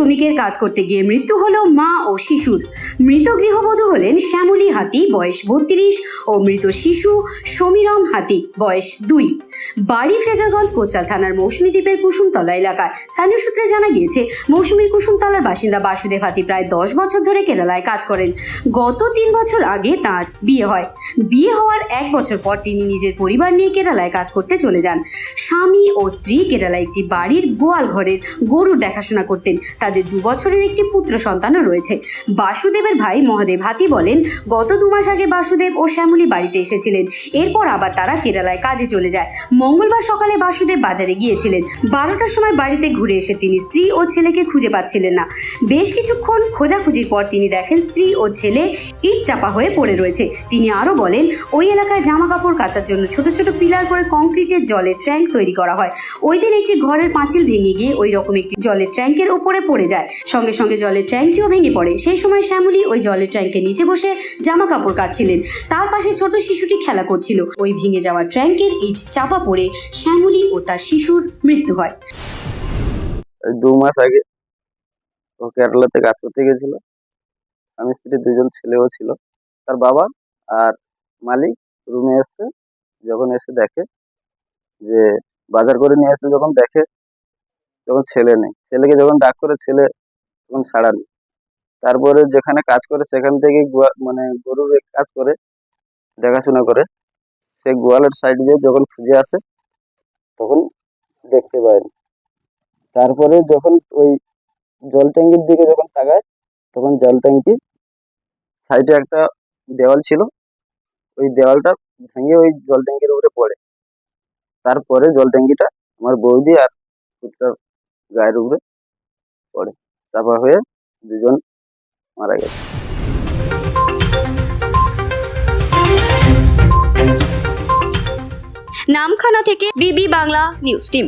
শ্রমিকের কাজ করতে গিয়ে মৃত্যু হল মা ও শিশুর। মৃত গৃহবধূ হলেন শ্যামলী হাতি, বয়স বত্রিশ, ও মৃত শিশু সমীরম হাতি, বয়স দুই। বাড়ি ফ্রেজারগঞ্জ কোস্টাল থানার মৌসুমী দ্বীপের কুসুমতলা এলাকায়। স্থানীয় সূত্রে জানা গিয়েছে, মৌসুমীর কুসুমতলার বাসিন্দা বাসুদেব হাতি প্রায় দশ বছর ধরে কেরালায় কাজ করেন। গত তিন বছর আগে তার বিয়ে হয়। বিয়ে হওয়ার এক বছর পর তিনি নিজের পরিবার নিয়ে কেরালায় কাজ করতে চলে যান। স্বামী ও স্ত্রী কেরালায় একটি বাড়ির গোয়াল ঘরের গরুর দেখাশোনা করতেন। তাদের দু বছরের একটি পুত্র সন্তানও রয়েছে। বাসুদেবের ভাই মহাদেব হাতি বলেন, গত দু মাস আগে বাসুদেব ও শ্যামলী বাড়িতে এসেছিলেন। এরপর আবার তারা কেরালায় কাজে চলে যায়। মঙ্গলবার সকালে বাসুদেব বাজারে গিয়েছিলেন। বারোটার সময় বাড়িতে ঘুরে এসে তিনি স্ত্রী ও ছেলেকে খুঁজে পাচ্ছিলেন না। বেশ কিছুক্ষণ খোঁজাখুঁজির পর তিনি দেখেন স্ত্রী ও ছেলে ইট চাপা হয়ে পড়ে রয়েছে। তিনি আরও বলেন, ওই এলাকায় জামা কাপড় কাচার জন্য ছোট ছোট পিলার করে কংক্রিটের জলের ট্যাঙ্ক তৈরি করা হয়। ওই দিন একটি ঘরের পাঁচিল ভেঙে গিয়ে ওই রকম একটি জলের ট্যাঙ্কের উপরে পড়ে যায়। সঙ্গে সঙ্গে জলের ট্যাঙ্কটিও ভেঙে পড়ে। সেই সময় শ্যামলী ওই জলের ট্যাঙ্কের নিচে বসে জামা কাপড় কাচ্ছিলেন। তার পাশে ছোট শিশুটি খেলা করছিল। ওই ভেঙে যাওয়া ট্যাঙ্কের ইট চাপা পড়ে শ্যামলী ও তার শিশুর মৃত্যু হয়। দু মাস আগে ও কেরালাতে কাজ করতে গেছিল আমি স্ত্রী দুজন ছেলেও ছিল। তার বাবা আর মালিক রুমে এসছে যখন এসে দেখে যে বাজার করে নিয়ে এসে যখন দেখে তখন ছেলে নেই। ছেলেকে যখন ডাক করে ছেলে তখন ছাড়া নেই। তারপরে যেখানে কাজ করে সেখান থেকে মানে গরুর কাজ করে, দেখাশোনা করে। সে গোয়ালের সাইড দিয়ে যখন খুঁজে আসে, তখন দেখতে পায়নি তারপরে যখন ওই জল ট্যাঙ্কির দিকে যখন তাকায়, তখন জল ট্যাঙ্কি সাইডে একটা দেওয়াল ছিল। ওই দেওয়ালটা ভেঙে ওই জল ট্যাঙ্কির উপরে পড়ে। তারপরে জল ট্যাঙ্কিটা আমার বৌদি আর পুত্রার গায়ের উপরে পড়ে। চাপা হয়ে দুজন মারা গেছে। নামখানা থেকে বিবি বাংলা নিউজ টিম।